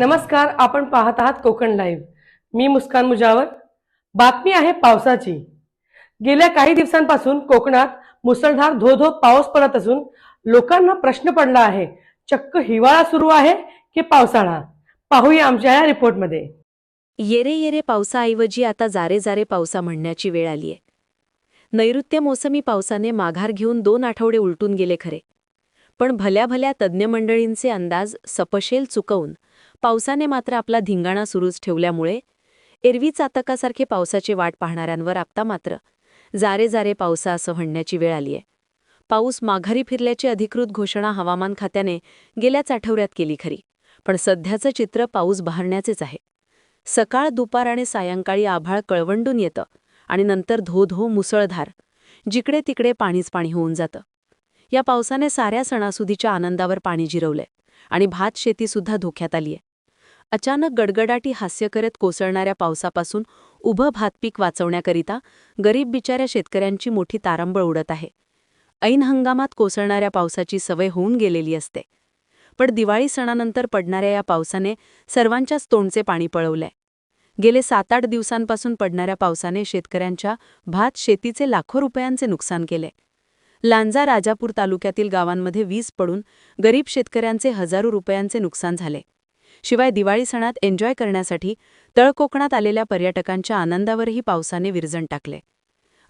नमस्कार आपण पाहत आहात कोकण लाईव्ह. मी मुस्कान मुजावर. बातमी आहे पावसाची. गेल्या काही दिवसांपासून कोकणात मुसळधार धो धो पाऊस पडत असून लोकांना प्रश्न पडला आहे चक्क हिवाळा सुरू आहे की पावसाळा? पाहूया आमच्या या रिपोर्टमध्ये. येरे येरे पावसाऐवजी आता जारे जारे पावसा म्हणण्याची वेळ आलीय. नैऋत्य मोसमी पावसाने माघार घेऊन दोन आठवडे उलटून गेले खरे. पण भल्या भल्या तज्ज्ञ मंडळींचे अंदाज सपशेल चुकवून पावसाने मात्र आपला धिंगाणा सुरूच ठेवल्यामुळे एरवी चातकासारखे पावसाची वाट पाहणाऱ्यांवर आता मात्र जारे जारे पावसा असं म्हणण्याची वेळ आलीय पाऊस माघारी फिरल्याची अधिकृत घोषणा हवामान खात्याने गेल्याच आठवड्यात केली खरी पण सध्याचं चित्र पाऊस बहारण्याचेच आहे. सकाळ दुपार आणि सायंकाळी आभाळ कळवंडून येतं आणि नंतर धो धो मुसळधार जिकडे तिकडे पाणीच पाणी होऊन जातं. या पावसाने साऱ्या सणासुदीच्या आनंदावर पाणी जिरवलंय आणि भात शेतीसुद्धा धोक्यात आलीय. अचानक गडगडाटी हास्य करत कोसळणाऱ्या पावसापासून उभं भातपीक वाचवण्याकरिता गरीब बिचाऱ्या शेतकऱ्यांची मोठी तारांबळ उडत आहे. ऐन हंगामात कोसळणाऱ्या पावसाची सवय होऊन गेलेली असते. पण दिवाळी सणानंतर पडणाऱ्या या पावसाने सर्वांच्याच तोंडचे पाणी पळवलंय. गेले सात आठ दिवसांपासून पडणाऱ्या पावसाने शेतकऱ्यांच्या भात शेतीचे लाखो रुपयांचे नुकसान केले लांजा राजापूर तालुक्यातील गावांमध्ये वीज पडून गरीब शेतकऱ्यांचे हजारो रुपयांचे नुकसान झाले. शिवाय दिवाळी सणात एन्जॉय करण्यासाठी तळकोकणात आलेल्या पर्यटकांच्या आनंदावरही पावसाने विरजण टाकले.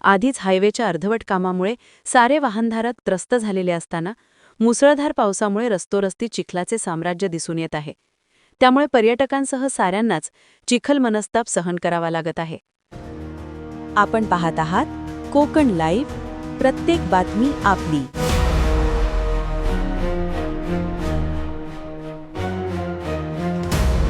आधीच हायवेच्या अर्धवट कामामुळे सारे वाहनधारक त्रस्त झालेले असताना मुसळधार पावसामुळे रस्तोरस्ती चिखलाचे साम्राज्य दिसून येत आहे. त्यामुळे पर्यटकांसह साऱ्यांनाच चिखल मनस्ताप सहन करावा लागत आहे. आपण पाहत आहात कोकण लाईव्ह प्रत्येक बातमी आपली.